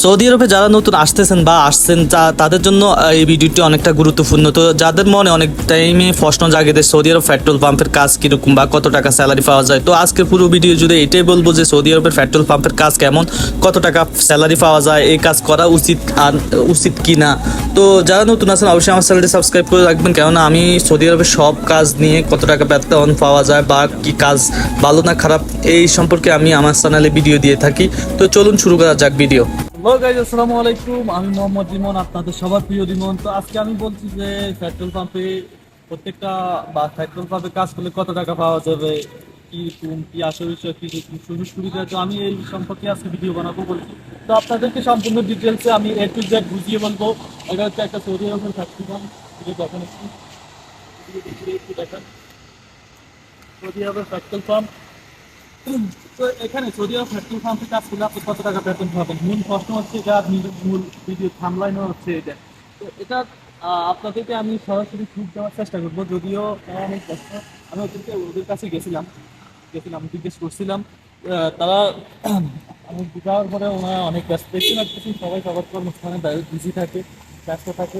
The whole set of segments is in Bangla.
সৌদি আরবে যারা নতুন আসতেছেন বা আসছেন তাদের জন্য এই ভিডিওটি অনেকটা গুরুত্বপূর্ণ। তো যাদের মনে অনেক টাইমে প্রশ্ন জাগে যে সৌদি আরব পেট্রোল পাম্পের কাজ কীরকম বা কত টাকা স্যালারি পাওয়া যায়, তো আজকের পুরো ভিডিও জুড়ে এটাই বলব যে সৌদি আরবের পেট্রোল পাম্পের কাজ কেমন, কত টাকা স্যালারি পাওয়া যায়, এই কাজ করা উচিত আর উচিত কি না তো যারা নতুন আছেন, অবশ্যই আমার চ্যানেলটি সাবস্ক্রাইব করে রাখবেন, কেননা আমি সৌদি আরবের সব কাজ নিয়ে কত টাকা বেতন পাওয়া যায় বা কি কাজ ভালো না খারাপ, এই সম্পর্কে আমি আমার চ্যানেলে ভিডিও দিয়ে থাকি। তো চলুন শুরু করা যাক ভিডিও। হ্যালো গাইজ আসসালামু আলাইকুম আমি মোহাম্মদ রিমন, আপনাদের সবার প্রিয় রিমন। তো আজকে আমি বলছি যে পেট্রোল পাম্পে প্রত্যেকটা বা পেট্রোল পাম্পে কাজ করলে কত টাকা পাওয়া যাবে? কি কোন, কি আসল বিষয়, কি সুযোগ সুবিধা? তো আমি এই সম্পর্কে আজকে ভিডিও বানাবো বলছি তো আপনাদেরকে সম্পূর্ণ ডিটেলসে আমি এ টু জেড বুঝিয়ে বলব। এটা হচ্ছে একটা সৌদি আরবের ফ্যাক্টরি পাম্প দেখেন একটু দেখেন। সৌদি আরবের পেট্রোল পাম্প তো এখানে আরব পেট্রোল পাম্পে কাজ করলে আপনি কত টাকা বেতন পাবেন? মূল প্রশ্ন হচ্ছে নিজের মূল ভিডিও থামলাইনও হচ্ছে এটা। তো এটা আপনাদেরকে আমি সরাসরি খুব দেওয়ার চেষ্টা করব। যদিও অনেক ব্যস্ত। আমি ওদেরকে, ওদের কাছে গেছিলাম। গেছিলাম, জিজ্ঞেস করছিলাম। তারা আমি যাওয়ার পরে ওনারা অনেক ব্যস্ত। দেখতে লাগতেছি সবাই সবার কর্মস্থানে বিজি থাকে, ব্যস্ত থাকে।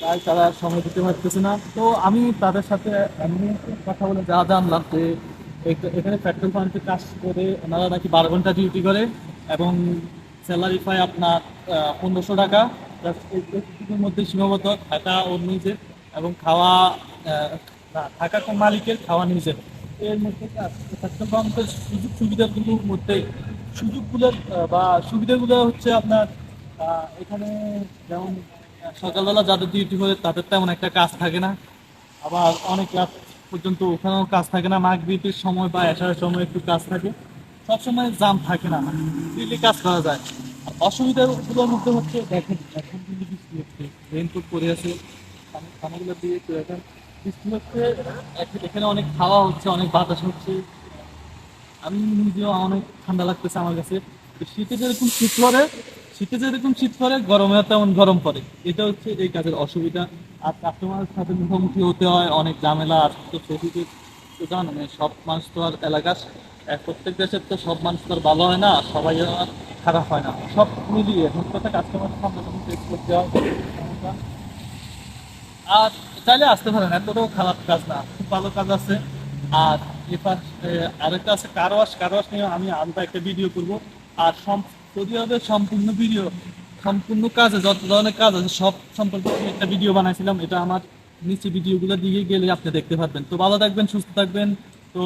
তাই তারা সময় দিতে পারতেছে না। তো আমি তাদের সাথে এমনি কথা বলে যা জানলাম যে এখানে পেট্রোল পাম্পে কাজ করে ওনারা নাকি বারো ঘণ্টা ডিউটি করে এবং স্যালারি পায় আপনার পনেরোশো টাকা। এইটুকুর মধ্যে সীমাবদ্ধ, থাকা ওর নিজের এবং খাওয়া থাকা মালিকের, খাওয়া নিজের। এর মধ্যে পেট্রোল পাম্পের সুযোগ সুবিধাগুলোর মধ্যে, সুযোগগুলো বা সুবিধাগুলো হচ্ছে আপনার এখানে যেমন সকালবেলা যাদের ডিউটি করে তাদের তেমন একটা কাজ থাকে না। আবার অনেক রাত পর্যন্ত ওখানেও কাজ থাকে না। মাগরিবের সময় বা এসারের সময় একটু কাজ থাকে। সবসময় জাম থাকে না দিল্লি কাজ করা যায়। আর অসুবিধাগুলোর মধ্যে হচ্ছে, দেখেন, এখন কিন্তু বৃষ্টি হচ্ছে রেনকোট পরে আছে দিয়ে একটু দেখেন। বৃষ্টি হচ্ছে, এখানে অনেক খাওয়া হচ্ছে, অনেক বাতাস হচ্ছে। আমি নিজেও অনেক ঠান্ডা লাগতেছে আমার কাছে। তো শীতে যেরকম শীত পড়ে শীতে যেরকম শীত পড়ে গরমে তেমন গরম পড়ে। এটা হচ্ছে এই কাজের অসুবিধা। আর কাস্টমারের সাথে মুখোমুখি হতে হয়, অনেক ঝামেলা আর তো সেদিকে তো জানো মানে সব মানুষ তো আর এলাকা প্রত্যেক দেশের তো সব মানুষ তো আর ভালো হয় না, সবাই আর খারাপ হয় না। সব মিলিয়ে এখন কথা কাস্টমার সামনে যখন ফেস করতে হয়, আর চাইলে আসতে পারেন, এতটাও খারাপ কাজ না, খুব ভালো কাজ আছে। আর এবার আরেকটা আছে কারওয়াশ কারওয়াশ নিয়ে আমি আলাদা একটা ভিডিও করব। আর সম- সৌদি আরবের সম্পূর্ণ ভিডিও সম্পূর্ণ কাজে যত ধরনের কাজ আছে, সব সম্পর্কে একটা ভিডিও বানাইছিলাম। এটা আমার নিচে ভিডিওগুলো দিয়ে গেলে আপনি দেখতে পারবেন। তো ভালো থাকবেন, সুস্থ থাকবেন। তো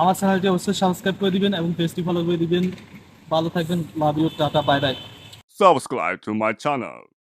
আমার চ্যানেলটি অবশ্যই সাবস্ক্রাইব করে দিবেন এবং পেজটি ফলো করে দিবেন। ভালো থাকবেন love you tata bye bye subscribe to my channel.